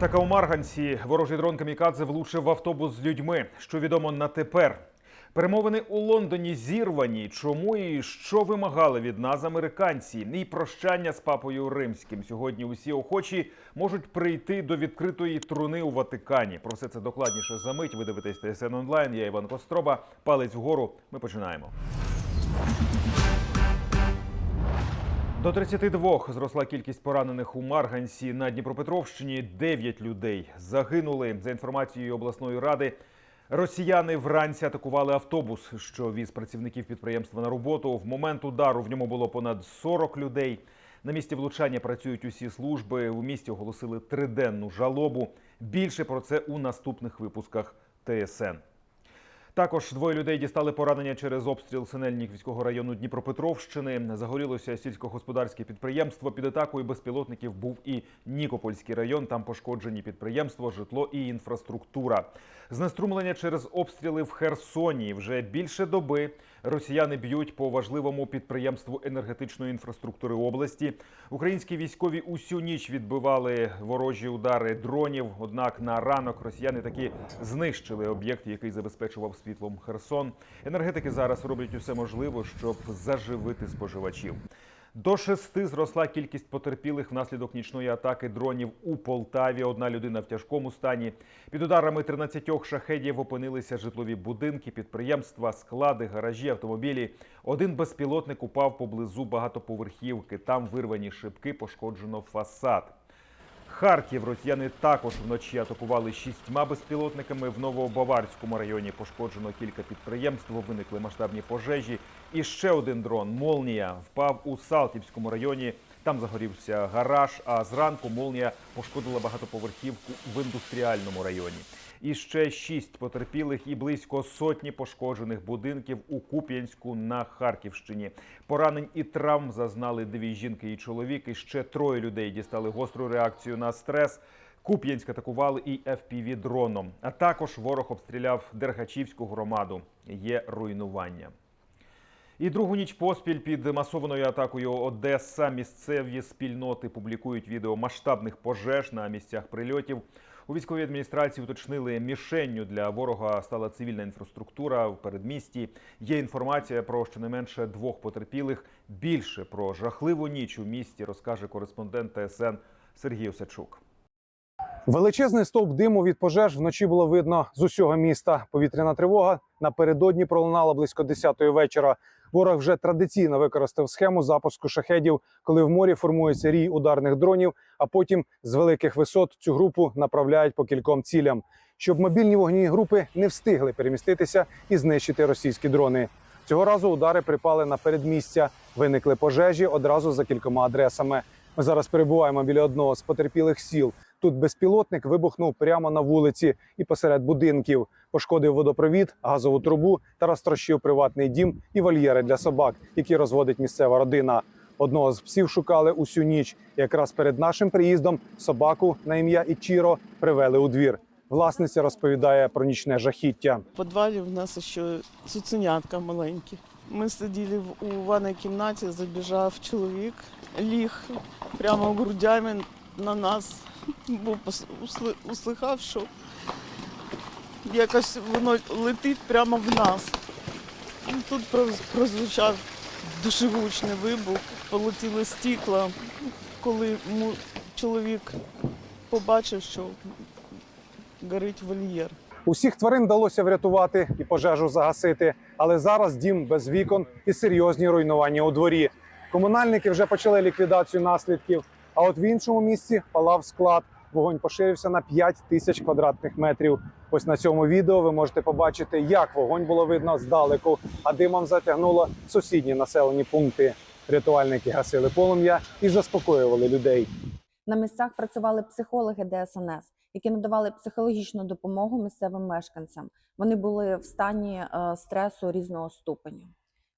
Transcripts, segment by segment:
Атака у Марганці. Ворожий дрон Камікадзе влучив в автобус з людьми. Що відомо на тепер? Перемовини у Лондоні зірвані. Чому і що вимагали від нас американці? І прощання з папою римським. Сьогодні усі охочі можуть прийти до відкритої труни у Ватикані. Про все це докладніше за мить. Ви дивитесь ТСН онлайн. Я Іван Костроба. Палець вгору. Ми починаємо. До 32 зросла кількість поранених у Марганці на Дніпропетровщині. 9 людей загинули. За інформацією обласної ради, росіяни вранці атакували автобус, що віз працівників підприємства на роботу. В момент удару в ньому було понад 40 людей. На місці влучання працюють усі служби. У місті оголосили триденну жалобу. Більше про це у наступних випусках ТСН. Також двоє людей дістали поранення через обстріл Синельніківського району Дніпропетровщини. Загорілося сільськогосподарське підприємство. Під атакою безпілотників був і Нікопольський район. Там пошкоджені підприємство, житло і інфраструктура. Знеструмлення через обстріли в Херсоні. Вже більше доби росіяни б'ють по важливому підприємству енергетичної інфраструктури області. Українські військові усю ніч відбивали ворожі удари дронів. Однак на ранок росіяни таки знищили об'єкт, який забезпечував світлом Херсон. Енергетики зараз роблять усе можливе, щоб заживити споживачів. До шести зросла кількість потерпілих внаслідок нічної атаки дронів у Полтаві. Одна людина в тяжкому стані. Під ударами 13 шахедів опинилися житлові будинки, підприємства, склади, гаражі, автомобілі. Один безпілотник упав поблизу багатоповерхівки. Там вирвані шибки, пошкоджено фасад. Харків росіяни також вночі атакували шістьма безпілотниками. В Новобаварському районі пошкоджено кілька підприємств, виникли масштабні пожежі. І ще один дрон Молнія впав у Салтівському районі. Там загорівся гараж. А зранку Молнія пошкодила багатоповерхівку в індустріальному районі. І ще шість потерпілих і близько сотні пошкоджених будинків у Куп'янську на Харківщині. Поранень і травм зазнали дві жінки і чоловік. І ще троє людей дістали гостру реакцію на стрес. Куп'янськ атакували і fpv дроном. А також ворог обстріляв Дергачівську громаду. Є руйнування. І другу ніч поспіль під масованою атакою Одеса місцеві спільноти публікують відео масштабних пожеж на місцях прильотів. У військовій адміністрації уточнили мішенню для ворога стала цивільна інфраструктура в передмісті. Є інформація про щонайменше двох потерпілих. Більше про жахливу ніч у місті розкаже кореспондент ТСН Сергій Осачук. Величезний стовп диму від пожеж вночі було видно з усього міста. Повітряна тривога напередодні пролунала близько 10-ї вечора. Ворог вже традиційно використав схему запуску шахедів, коли в морі формується рій ударних дронів, а потім з великих висот цю групу направляють по кільком цілям, щоб мобільні вогні групи не встигли переміститися і знищити російські дрони. Цього разу удари припали на передмістя. Виникли пожежі одразу за кількома адресами. Ми зараз перебуваємо біля одного з потерпілих сіл. Тут безпілотник вибухнув прямо на вулиці і посеред будинків. Пошкодив водопровід, газову трубу та розтрощив приватний дім і вольєри для собак, які розводить місцева родина. Одного з псів шукали усю ніч. Якраз перед нашим приїздом собаку на ім'я Ічіро привели у двір. Власниця розповідає про нічне жахіття. В підвалі в нас ще цуценятка маленькі. Ми сиділи у ванній кімнаті, забіжав чоловік, ліг прямо грудями на нас, бо услихав, що якось воно летить прямо в нас. Тут прозвучав дуже гучний вибух, полетіли стікла. Коли чоловік побачив, що горить вольєр. Усіх тварин вдалося врятувати і пожежу загасити, але зараз дім без вікон і серйозні руйнування у дворі. Комунальники вже почали ліквідацію наслідків. А от в іншому місці палав склад. Вогонь поширився на 5 тисяч квадратних метрів. Ось на цьому відео ви можете побачити, як вогонь було видно здалеку, а димом затягнуло сусідні населені пункти. Рятувальники гасили полум'я і заспокоювали людей. На місцях працювали психологи ДСНС, які надавали психологічну допомогу місцевим мешканцям. Вони були в стані е, стресу різного ступеню.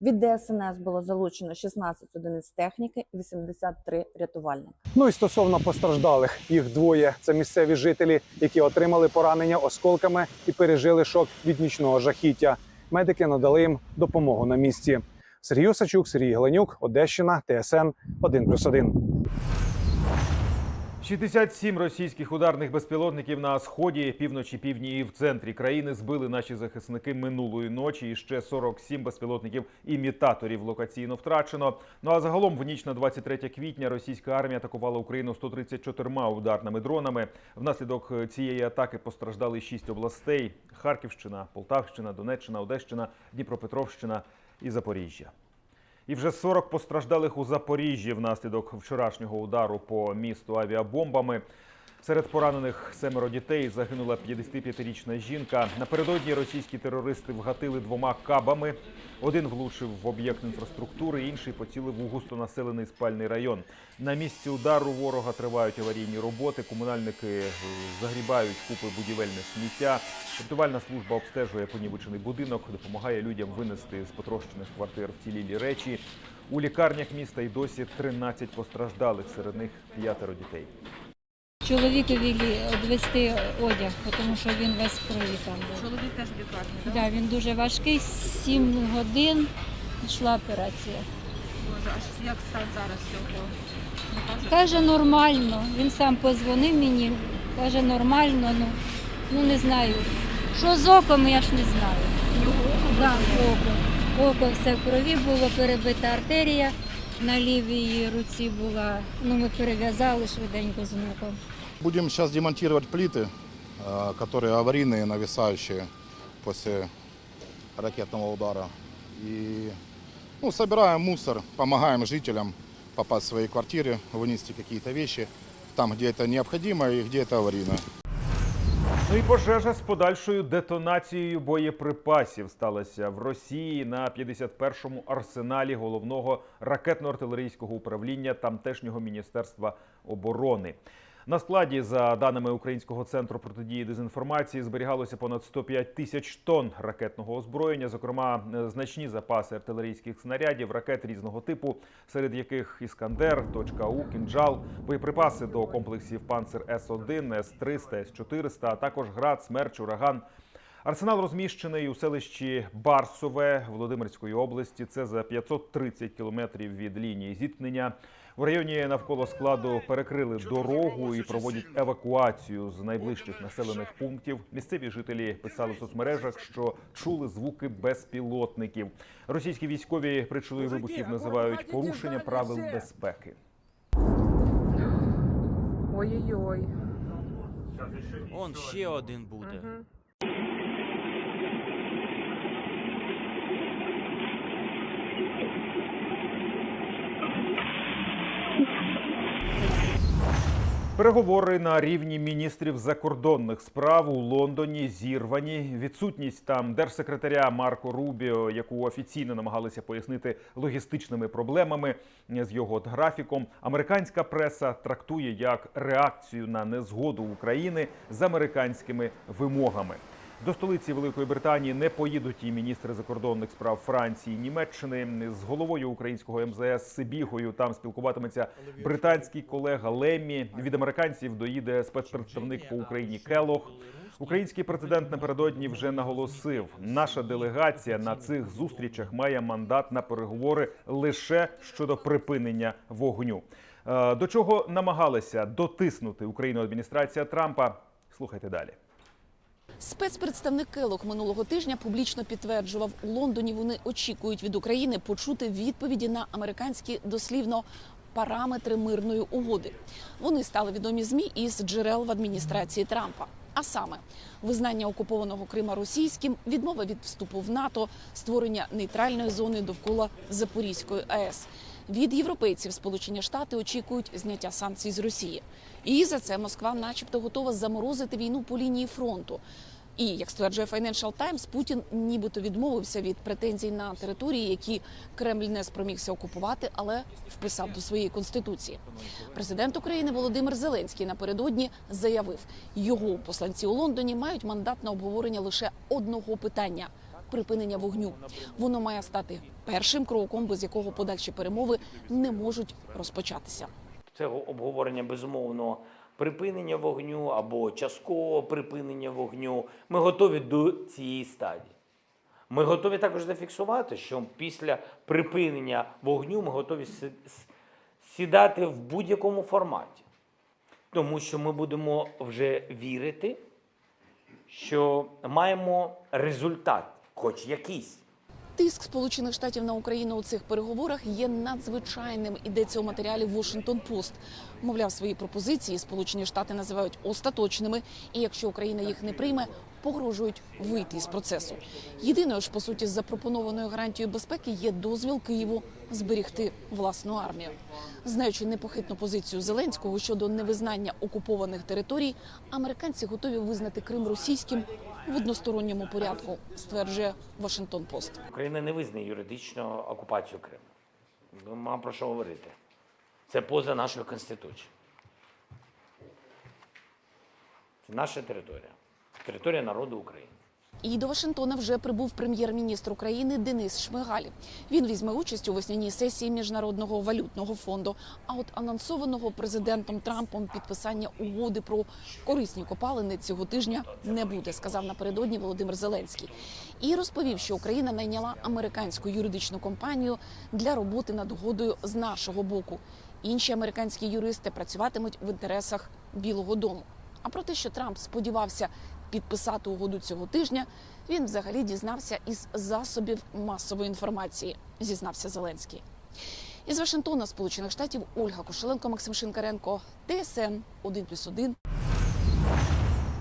Від ДСНС було залучено 16 одиниць техніки, 83 рятувальники. Ну і стосовно постраждалих, їх двоє. Це місцеві жителі, які отримали поранення осколками і пережили шок від нічного жахіття. Медики надали їм допомогу на місці. Сергій Сачук, Сергій Гленюк, Одещина, ТСН 1+,1. 67 російських ударних безпілотників на сході, півночі, півдні і в центрі країни збили наші захисники минулої ночі. І ще 47 безпілотників імітаторів локаційно втрачено. Ну а загалом в ніч на 23 квітня російська армія атакувала Україну 134 ударними дронами. Внаслідок цієї атаки постраждали 6 областей: Харківщина, Полтавщина, Донеччина, Одещина, Дніпропетровщина і Запоріжжя. І вже 40 постраждалих у Запоріжжі внаслідок вчорашнього удару по місту авіабомбами. Серед поранених семеро дітей загинула 55-річна жінка. Напередодні російські терористи вгатили двома кабами. Один влучив в об'єкт інфраструктури, інший поцілив у густонаселений спальний район. На місці удару ворога тривають аварійні роботи. Комунальники е, загрібають купи будівельне сміття. Рятувальна служба обстежує понівечений будинок, допомагає людям винести з потрощених квартир вцілілі речі. У лікарнях міста й досі 13 постраждалих, серед них п'ятеро дітей. Чоловікові відвести одяг, тому що він весь в крові там був. Чоловік теж лікарні, так? Да, він дуже важкий, 7 годин йшла операція. Боже, а як стан зараз? Не? Каже, нормально. Він сам позвонив мені, каже, нормально, ну, ну не знаю. Що з оком, я ж не знаю. Да, око. Око все в крові було, перебита артерія. На лівій руці була, ну ми перев'язали швиденько з внуком. Будем сейчас демонтировать плиты, э, которые аварийные, нависающие после ракетного удара. И ну, собираем мусор, помогаем жителям попасть в свои квартиры, вынести какие-то вещи там, где это необходимо и где это аварийно. Ну і пожежа з подальшою детонацією боєприпасів сталася в Росії на 51-му арсеналі головного ракетно-артилерійського управління тамтешнього міністерства оборони. На складі, за даними Українського центру протидії дезінформації, зберігалося понад 105 тисяч тонн ракетного озброєння, зокрема е, значні запаси артилерійських снарядів, ракет різного типу, серед яких Іскандер, точка У, кінджал, боєприпаси до комплексів Панцер С-1, С-300, С-400, а також град, смерч, ураган. Арсенал розміщений у селищі Барсове Володимирської області. Це за 530 кілометрів від лінії зіткнення. У районі навколо складу перекрили дорогу і проводять евакуацію з найближчих населених пунктів. Місцеві жителі писали в соцмережах, що чули звуки безпілотників. Російські військові причиною вибухів називають порушення правил безпеки. Ой-ой-ой. Он ще один буде. Переговори на рівні міністрів закордонних справ у Лондоні зірвані. Відсутність там держсекретаря Марко Рубіо, яку офіційно намагалися пояснити логістичними проблемами з його графіком. Американська преса трактує як реакцію на незгоду України з американськими вимогами. До столиці Великої Британії не поїдуть і міністри закордонних справ Франції, Німеччини з головою українського МЗС Сибігою. Там спілкуватиметься британський колега Леммі. Від американців доїде спецпредставник по Україні Келох. Український президент напередодні вже наголосив, наша делегація на цих зустрічах має мандат на переговори лише щодо припинення вогню. Е, До чого намагалися дотиснути Україну адміністрація Трампа? Слухайте далі. Спецпредставник Келох минулого тижня публічно підтверджував, у Лондоні вони очікують від України почути відповіді на американські дослівно параметри мирної угоди. Вони стали відомі змі із джерел в адміністрації Трампа. А саме визнання окупованого Крима російським, відмова від вступу в НАТО, створення нейтральної зони довкола Запорізької АЕС. Від європейців Сполучені Штати очікують зняття санкцій з Росії. І за це Москва, начебто, готова заморозити війну по лінії фронту. І як стверджує Financial Times, Путін нібито відмовився від претензій на території, які Кремль не спромігся окупувати, але вписав до своєї конституції. Президент України Володимир Зеленський напередодні заявив, його посланці у Лондоні мають мандат на обговорення лише одного питання. Припинення вогню воно має стати першим кроком, без якого подальші перемови не можуть розпочатися. Це обговорення безумовно припинення вогню або часткового припинення вогню. Ми готові до цієї стадії. Ми готові також зафіксувати, що після припинення вогню ми готові сідати в будь-якому форматі. Тому що ми будемо вже вірити, що маємо результат, хоч якийсь. Тиск Сполучених Штатів на Україну у цих переговорах є надзвичайним. Ідеться у матеріалі Washington Post. Мовляв, свої пропозиції Сполучені Штати називають остаточними, і якщо Україна їх не прийме, погрожують вийти з процесу. Єдиною ж по суті запропонованою гарантією безпеки є дозвіл Києву зберігти власну армію. Знаючи непохитну позицію Зеленського щодо невизнання окупованих територій, американці готові визнати Крим російським в односторонньому порядку, стверджує Washington Post. Україна не визнає юридично окупацію Криму. Нема про що говорити. Це поза нашою Конституцією. Це наша територія. Територія народу України. І до Вашингтона вже прибув прем'єр-міністр України Денис Шмигаль. Він візьме участь у весняній сесії міжнародного валютного фонду. А от анонсованого президентом Трампом підписання угоди про корисні копалини цього тижня не буде, сказав напередодні Володимир Зеленський. І розповів, що Україна найняла американську юридичну компанію для роботи над угодою з нашого боку. Інші американські юристи працюватимуть в інтересах Білого Дому. А про те, що Трамп сподівався підписати угоду цього тижня, він взагалі дізнався із засобів масової інформації, зізнався Зеленський. Із Вашингтона, Сполучених Штатів, Ольга Кошеленко, Максим Шинкаренко, ТСН 1+,1.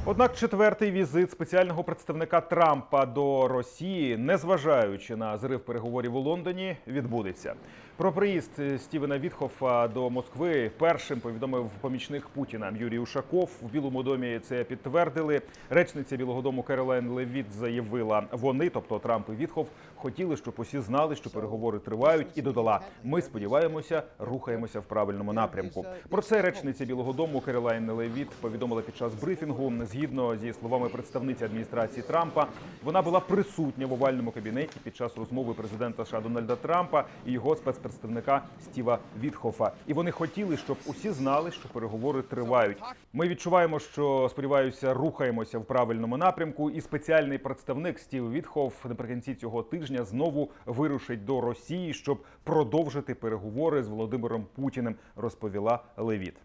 Однак четвертий візит спеціального представника Трампа до Росії, незважаючи на зрив переговорів у Лондоні, відбудеться. Про приїзд Стівена Вітхофа до Москви першим повідомив помічник Путіна Юрій Ушаков. В Білому домі це підтвердили. Речниця Білого Дому Керолайн Левіт заявила, вони, тобто Трамп і Вітхоф, хотіли, щоб усі знали, що переговори тривають, і додала: ми сподіваємося, рухаємося в правильному напрямку. Про це речниця Білого Дому Керолайн Левіт повідомила під час брифінгу. Згідно зі словами представниці адміністрації Трампа, вона була присутня в овальному кабінеті під час розмови президента США Дональда Трампа і його спецпредставника Стіва Вітхофа. І вони хотіли, щоб усі знали, що переговори тривають. Ми відчуваємо, що сподіваюся, рухаємося в правильному напрямку. І спеціальний представник Стів Вітхоф наприкінці цього тижня знову вирушить до Росії, щоб продовжити переговори з Володимиром Путіним, розповіла Левіт.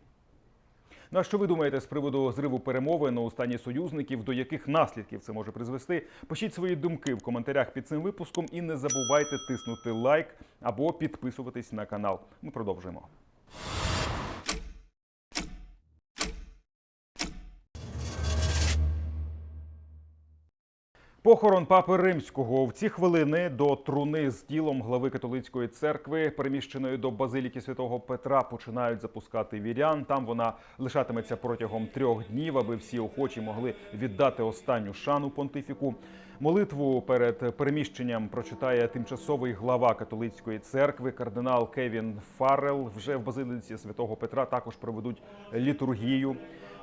Ну а що ви думаєте з приводу зриву перемовин у стані союзників? До яких наслідків це може призвести? Пишіть свої думки в коментарях під цим випуском і не забувайте тиснути лайк або підписуватись на канал. Ми продовжуємо. Похорон папи римського в ці хвилини до труни з тілом глави католицької церкви, переміщеної до базиліки святого Петра, починають запускати вірян. Там вона лишатиметься протягом трьох днів, аби всі охочі могли віддати останню шану понтифіку. Молитву перед переміщенням прочитає тимчасовий глава католицької церкви кардинал Кевін Фаррел. Вже в базиліці святого Петра також проведуть літургію.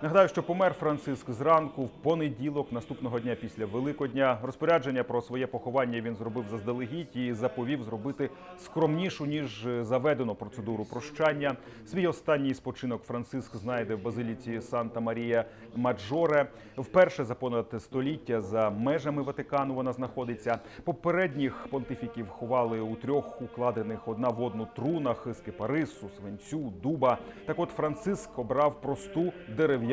Нагадаю, що помер Франциск зранку в понеділок, наступного дня після Великодня. Розпорядження про своє поховання він зробив заздалегідь і заповів зробити скромнішу ніж заведено процедуру прощання. Свій останній спочинок Франциск знайде в базиліці Санта Марія Маджоре. Вперше за понад століття за межами Ватикану вона знаходиться. Попередніх понтифіків ховали у трьох укладених одна в одну трунах з кипарису, свинцю, дуба. Так от Франциск обрав просту дерев'яну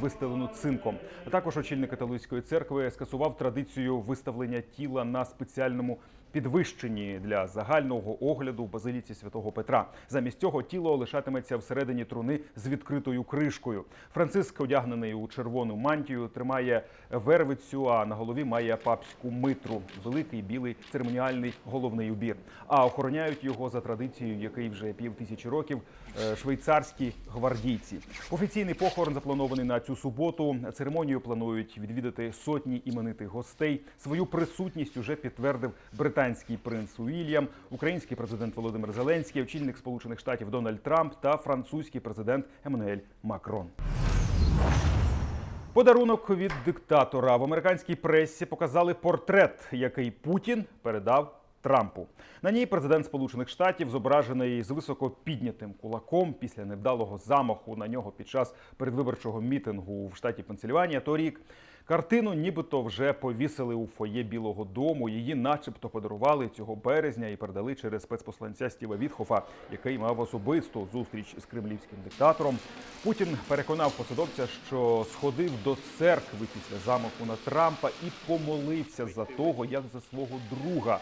вистелену цинком. А також очільник католицької церкви скасував традицію виставлення тіла на спеціальному підвищенні для загального огляду в базиліці святого Петра. Замість цього тіло лишатиметься всередині труни з відкритою кришкою. Франциск, одягнений у червону мантію, тримає вервицю, а на голові має папську митру, великий білий церемоніальний головний убір. А охороняють його за традицією, який вже пів тисячі років е, швейцарські гвардійці. Офіційний похорон запланований на цю суботу. Церемонію планують відвідати сотні іменитих гостей. Свою присутність уже підтвердив британський принц Уільям, український президент Володимир Зеленський, очільник Сполучених Штатів Дональд Трамп та французький президент Еммануель Макрон. Подарунок від диктатора в американській пресі показали портрет, який Путін передав Трампу. На ній президент Сполучених Штатів зображений з високо піднятим кулаком після невдалого замаху на нього під час передвиборчого мітингу в штаті Пенсильванія торік. Картину нібито вже повісили у фоє Білого Дому. Її, начебто, подарували цього березня і передали через спецпосланця Стіва Вітхофа, який мав особисту зустріч з кремлівським диктатором. Путін переконав посадовця, що сходив до церкви після замаху на Трампа і помолився за того, як за свого друга.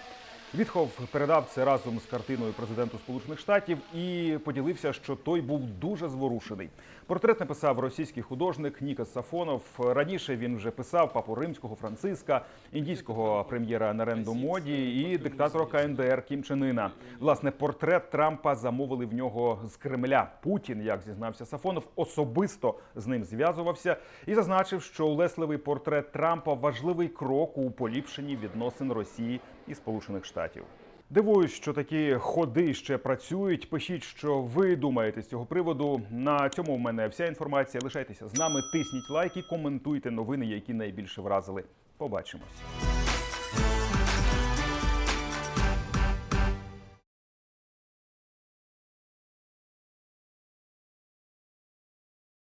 Вітхов передав це разом з картиною президенту Сполучених Штатів і поділився, що той був дуже зворушений. Портрет написав російський художник Нікас Сафонов. Раніше він вже писав папу римського Франциска, індійського прем'єра Наренду Моді і диктатора КНДР Кім Чен Іна. Власне, портрет Трампа замовили в нього з Кремля. Путін, як зізнався Сафонов, особисто з ним зв'язувався і зазначив, що улесливий портрет Трампа важливий крок у поліпшенні відносин Росії і Сполучених Штатів. Дивуюсь, що такі ходи ще працюють. Пишіть, що ви думаєте з цього приводу. На цьому у мене вся інформація. Лишайтеся з нами, тисніть лайки, коментуйте новини, які найбільше вразили. Побачимось.